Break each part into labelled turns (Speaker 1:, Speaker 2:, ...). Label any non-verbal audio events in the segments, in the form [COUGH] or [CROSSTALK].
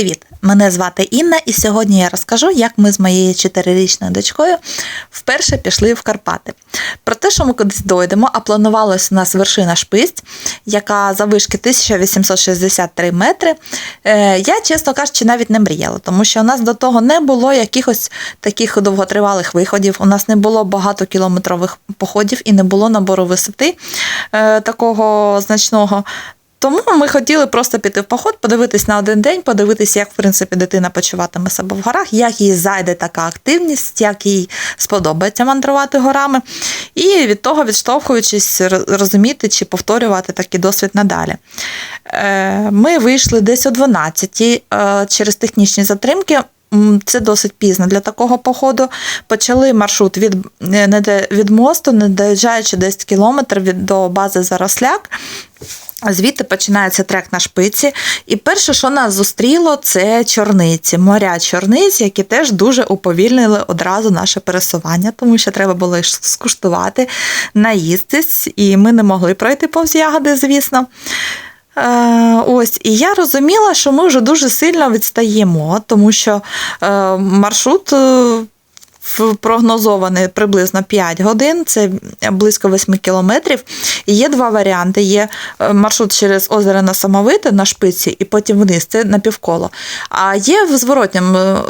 Speaker 1: Привіт! Мене звати Інна, і сьогодні я розкажу, як ми з моєю чотирирічною дочкою вперше пішли в Карпати. Про те, що ми кудись дойдемо, а планувалась у нас вершина шпиць, яка завишки 1863 метри. Е, Я, чесно кажучи, навіть не мріяла, тому що у нас до того не було якихось таких довготривалих виходів. У нас не було багатокілометрових походів і не було набору висоти е, такого значного. Тому ми хотіли просто піти в поход, подивитись на один день, подивитись, як в принципі дитина почуватиме себе в горах, як їй зайде така активність, як їй сподобається мандрувати горами, і від того, відштовхуючись, розуміти чи повторювати такий досвід надалі. Е, ми вийшли десь о 12 е, через технічні затримки. Це досить пізно для такого походу. Почали маршрут від від мосту, не доїжджаючи 10 кілометрів до бази Заросляк. Звідти починається трек на шпиці. І перше, що нас зустріло, це чорниці, моря чорниць, які теж дуже уповільнили одразу наше пересування, тому що треба було скуштувати, наїстись, і ми не могли пройти повз ягоди, звісно. Е, ось, І я розуміла, що ми вже дуже сильно відстаємо, тому що е, маршрут е, прогнозований приблизно 5 годин, це близько 8 кілометрів. І є два варіанти: є маршрут через озеро на Самовите на шпиці, і потім вниз, це на півколо. А є в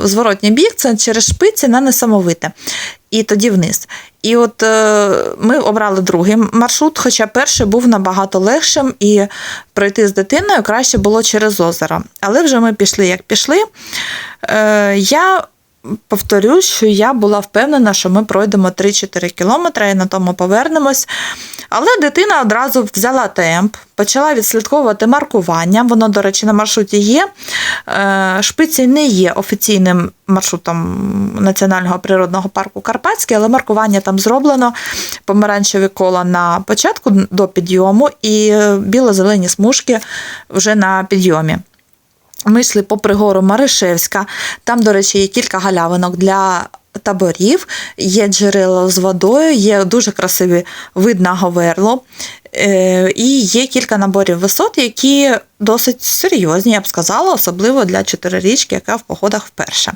Speaker 1: зворотній бік, це через шпиці на несамовите. І тоді вниз. І от е, ми обрали другий маршрут, хоча перший був набагато легшим, і пройти з дитиною краще було через озеро. Але вже ми пішли, як пішли. Е, Я повторюсь, що я була впевнена, що ми пройдемо 3-4 кілометри і на тому повернемось. Але дитина одразу взяла темп, почала відслідковувати маркування. Воно, до речі, на маршруті є. Е, шпиці не є офіційним маршрутом Національного природного парку Карпатський, але маркування там зроблено помаранчеві кола на початку до підйому і біло-зелені смужки вже на підйомі. Ми йшли по пригору Маришевська. Там, до речі, є кілька галявинок для таборів, є джерела з водою, є дуже красиві вид на Говерло. Е, і є кілька наборів висот, які досить серйозні, я б сказала, особливо для чотирирічки, яка в походах вперше.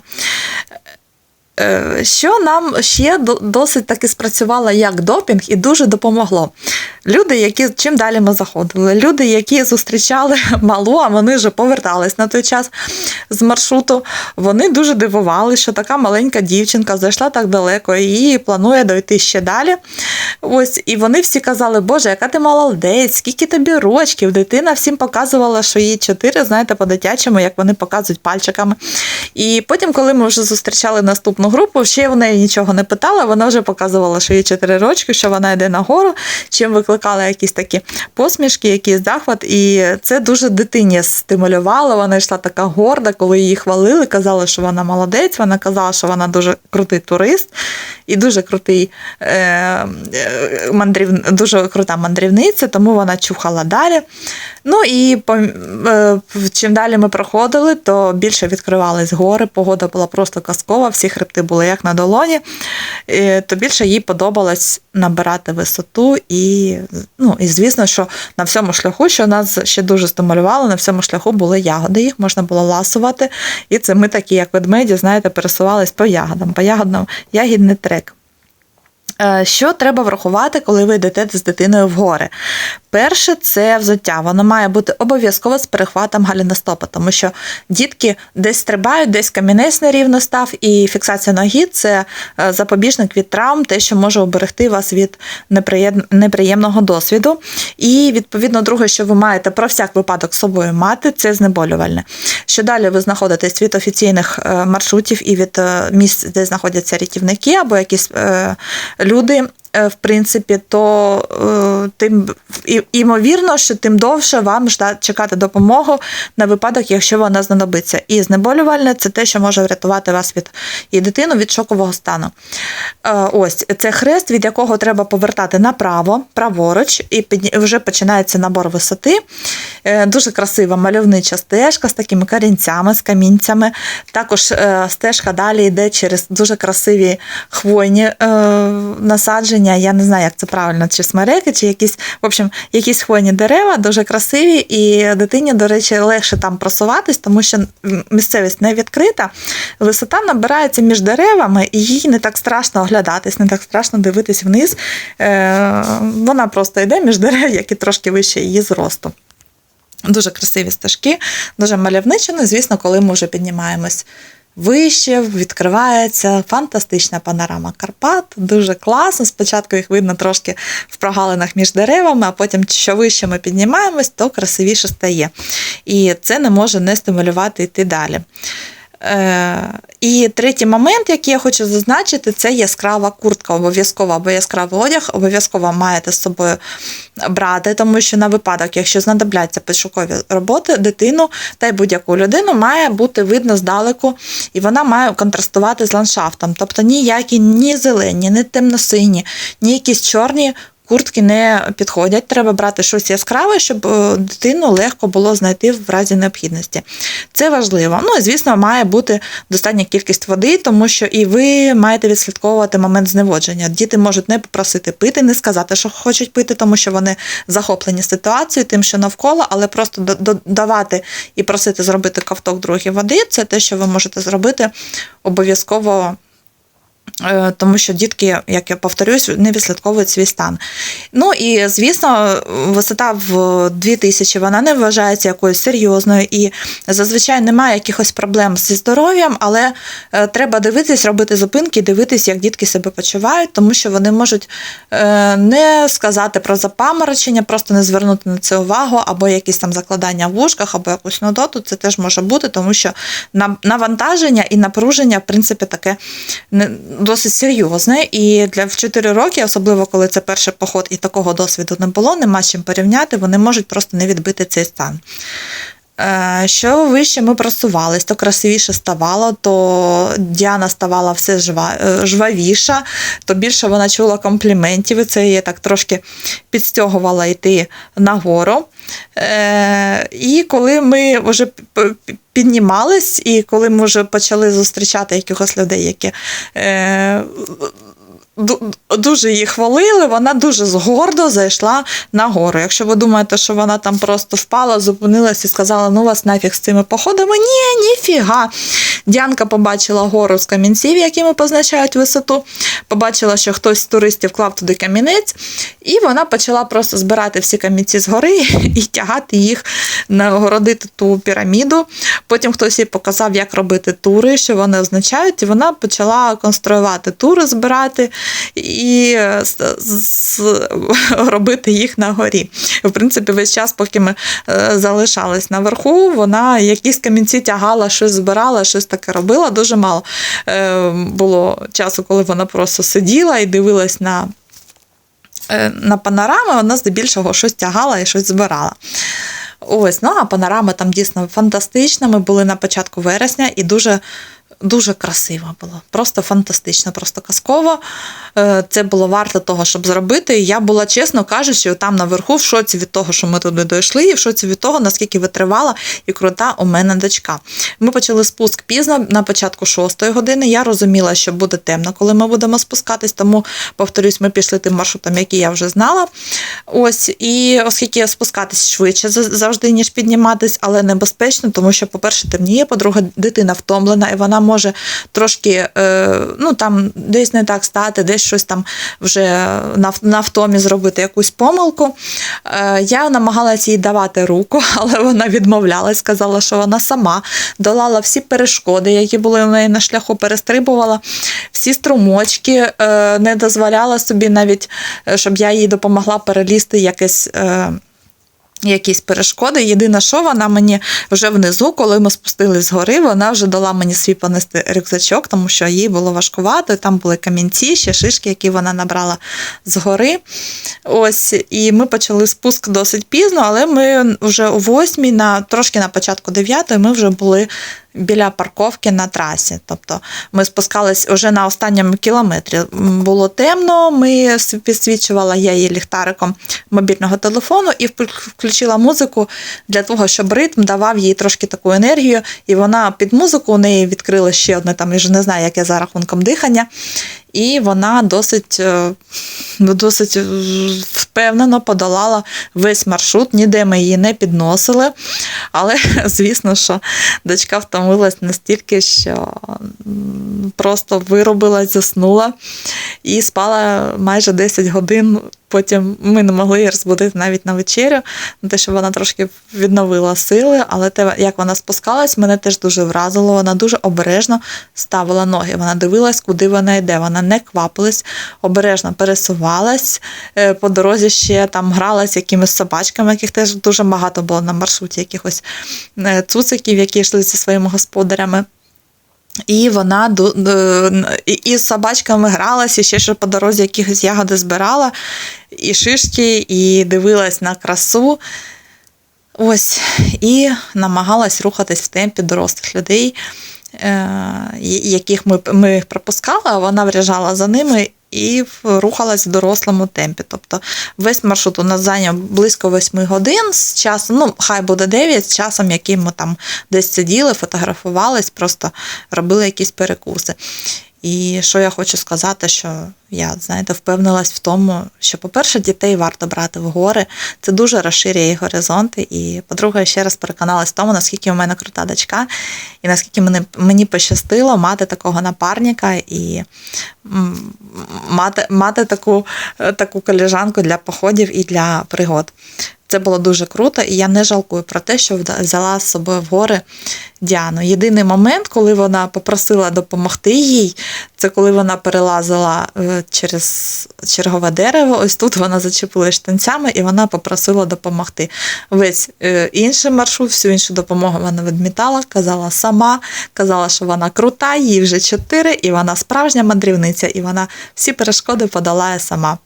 Speaker 1: Е, що нам ще досить таки спрацювало як допінг і дуже допомогло. Люди, які чим далі ми заходили, люди, які зустрічали [LAUGHS] малу, а вони вже повертались на той час з маршруту, вони дуже дивували, що така маленька дівчинка зайшла так далеко і планує дойти ще далі. Ось, І вони всі казали, Боже, яка ти молодець, скільки тобі рочків. Дитина всім показувала, що їй чотири, знаєте, по-дитячому, як вони показують пальчиками. І потім, коли ми вже зустрічали наступну групу, ще в неї нічого не питала, вона вже показувала, що їй чотири рочки, що вона йде нагору, чим викликала якісь такі посмішки, якийсь захват. І це дуже дитині стимулювало. Вона йшла така горда, коли її хвалили, казали, що вона молодець, вона казала, що вона дуже крутий турист і дуже крутий е, е, мандрів, дуже крута мандрівниця, тому вона чухала далі. Ну і е, чим далі ми проходили, то більше відкривались гори, погода була просто казкова, всі хребти були як на долоні, то більше їй подобалось набирати висоту. І, ну, і звісно, що на всьому шляху, що нас ще дуже стимулювало, на всьому шляху були ягоди, їх можна було ласувати. І це ми такі, як ведмеді, знаєте, пересувались по ягодам, по ягодам, ягідний трек. Е, що треба врахувати, коли ви йдете з дитиною в гори? Перше, це взуття. Воно має бути обов'язково з перехватом галіностопа, тому що дітки десь стрибають, десь камінець нерівно став, і фіксація ноги це е, запобіжник від травм, те, що може оберегти вас від неприємного досвіду. І, відповідно, друге, що ви маєте про всяк випадок з собою мати, це знеболювальне. Що далі ви знаходитесь від офіційних е, маршрутів і від місць, де знаходяться рятівники або якісь люди. Е, в принципі, то е, тим імовірно, що тим довше вам чекати допомогу на випадок, якщо вона знадобиться. І знеболювальне це те, що може врятувати вас від і дитину від шокового стану. Е, ось це хрест, від якого треба повертати направо, праворуч, і вже починається набор висоти. Дуже красива мальовнича стежка з такими корінцями, з камінцями. Також стежка далі йде через дуже красиві хвойні насадження яблуня, я не знаю, як це правильно, чи смереки, чи якісь, в общем, якісь хвойні дерева, дуже красиві, і дитині, до речі, легше там просуватись, тому що місцевість не відкрита. Висота набирається між деревами, і їй не так страшно оглядатись, не так страшно дивитись вниз. Е, Вона просто йде між дерев, які трошки вище її зросту. Дуже красиві стежки, дуже мальовничі. Ну, звісно, коли ми вже піднімаємось вище, відкривається фантастична панорама Карпат, дуже класно. Спочатку їх видно трошки в прогалинах між деревами, а потім, що вище ми піднімаємось, то красивіше стає. І це не може не стимулювати йти далі. Е, і третій момент, який я хочу зазначити, це яскрава куртка, обов'язково або яскравий одяг, обов'язково маєте з собою брати, тому що на випадок, якщо знадобляться пошукові роботи, дитину та й будь-яку людину має бути видно здалеку, і вона має контрастувати з ландшафтом. Тобто ніякі ні зелені, ні темно-сині, ні якісь чорні куртки не підходять. Треба брати щось яскраве, щоб е, дитину легко було знайти в разі необхідності. Це важливо. Ну і звісно, має бути достатня кількість води, тому що і ви маєте відслідковувати момент зневодження. Діти можуть не попросити пити, не сказати, що хочуть пити, тому що вони захоплені ситуацією, тим, що навколо, але просто давати і просити зробити ковток другої води це те, що ви можете зробити обов'язково тому що дітки, як я повторюсь, не відслідковують свій стан. Ну і звісно, висота в 2000 вона не вважається якоюсь серйозною і зазвичай немає якихось проблем зі здоров'ям, але е, треба дивитись, робити зупинки, дивитись, як дітки себе почувають, тому що вони можуть е, не сказати про запаморочення, просто не звернути на це увагу, або якісь там закладання в вушках, або якусь нудоту. Це теж може бути, тому що навантаження і напруження, в принципі, таке досить серйозне. І для в 4 роки, особливо коли це перший поход і такого досвіду не було, нема з чим порівняти, вони можуть просто не відбити цей стан. Е, що вище ми просувались, то красивіше ставало, то Діана ставала все е, жвавіша, то більше вона чула компліментів, і це її так трошки підстягувала йти нагору. Е, і коли ми вже піднімались, і коли ми вже почали зустрічати якихось людей, які дуже її хвалили, вона дуже згордо зайшла на гору. Якщо ви думаєте, що вона там просто впала, зупинилась і сказала, ну вас нафіг з цими походами, ні, ніфіга. Діанка побачила гору з камінців, якими позначають висоту, побачила, що хтось з туристів клав туди камінець, і вона почала просто збирати всі камінці з гори [LAUGHS] і тягати їх, нагородити ту піраміду. Потім хтось їй показав, як робити тури, що вони означають, і вона почала конструювати тури, збирати і робити їх на горі. В принципі, весь час, поки ми е, залишались наверху, вона якісь камінці тягала, щось збирала, щось таке робила. Дуже мало е, було часу, коли вона просто сиділа і дивилась на. Е, на панорами вона здебільшого щось тягала і щось збирала. Ось, ну а панорама там дійсно фантастична. Ми були на початку вересня і дуже Дуже красиво було, просто фантастично, просто казково. Е, це було варто того, щоб зробити. Я була, чесно кажучи, там наверху в шоці від того, що ми туди дійшли, і в шоці від того, наскільки витривала і крута у мене дочка. Ми почали спуск пізно на початку шостої години. Я розуміла, що буде темно, коли ми будемо спускатись, тому, повторюсь, ми пішли тим маршрутом, який я вже знала. Ось, І оскільки спускатись швидше завжди, ніж підніматись, але небезпечно, тому що, по-перше, темніє, по-друге, дитина втомлена, і вона може трошки е, ну там десь не так стати, десь щось там вже на втомі зробити якусь помилку. Е, я намагалася їй давати руку, [LAUGHS] але вона відмовлялась, сказала, що вона сама долала всі перешкоди, які були в неї на шляху, перестрибувала всі струмочки, е, не дозволяла собі навіть, щоб я їй допомогла перелізти якесь якісь перешкоди. Єдине, що вона мені вже внизу, коли ми спустились з гори, вона вже дала мені свій понести рюкзачок, тому що їй було важкувато. Там були камінці, ще шишки, які вона набрала з гори. Ось, І ми почали спуск досить пізно, але ми вже о восьмій, на трошки на початку дев'ятої, ми вже були біля парковки на трасі. Тобто ми спускались уже на останньому кілометрі. Було темно, ми підсвічувала я її ліхтариком мобільного телефону і включила музику для того, щоб ритм давав їй трошки таку енергію, і вона під музику у неї відкрила ще одне там, я вже не знаю, яке за рахунком дихання. І вона досить, е, ну, досить е, впевнено подолала весь маршрут, ніде ми її не підносили. Але, [LAUGHS] звісно, що дочка втомилась настільки, що просто виробилась, заснула і спала майже 10 годин. Потім ми не могли її розбудити навіть на вечерю, на те, що вона трошки відновила сили, але те, як вона спускалась, мене теж дуже вразило. Вона дуже обережно ставила ноги. Вона дивилась, куди вона йде. Вона не квапилась, обережно пересувалась. Е, По дорозі ще там гралась якимись собачками, яких теж дуже багато було на маршруті, якихось е, цуциків, які йшли зі своїми господарями. І вона і, з собачками гралася, ще що по дорозі якихось ягоди збирала, і шишки, і дивилась на красу. Ось, і намагалась рухатись в темпі дорослих людей, яких ми, ми пропускали, вона вряжала за ними і рухалась в дорослому темпі. Тобто весь маршрут у нас зайняв близько 8 годин з часом, ну, хай буде 9, з часом, яким ми там десь сиділи, фотографувались, просто робили якісь перекуси. І що я хочу сказати, що я, знаєте, впевнилась в тому, що, по-перше, дітей варто брати в гори. Це дуже розширює їх горизонти. І, по-друге, я ще раз переконалась в тому, наскільки у мене крута дочка, і наскільки мені, мені пощастило мати такого напарника і мати, мати таку, таку коліжанку для походів і для пригод. Це було дуже круто, і я не жалкую про те, що взяла з собою в гори Діану. Єдиний момент, коли вона попросила допомогти їй, це коли вона перелазила е, через чергове дерево. Ось тут вона зачепила штанцями і вона попросила допомогти. Весь е, інший маршрут, всю іншу допомогу вона відмітала, казала сама, казала, що вона крута, їй вже чотири, і вона справжня мандрівниця, і вона всі перешкоди подолає сама.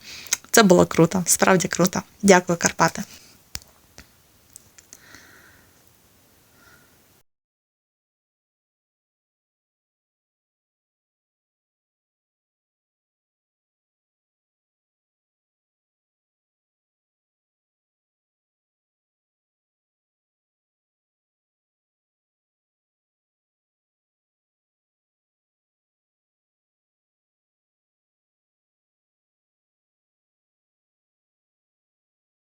Speaker 1: Це було круто, справді круто. Дякую, Карпати.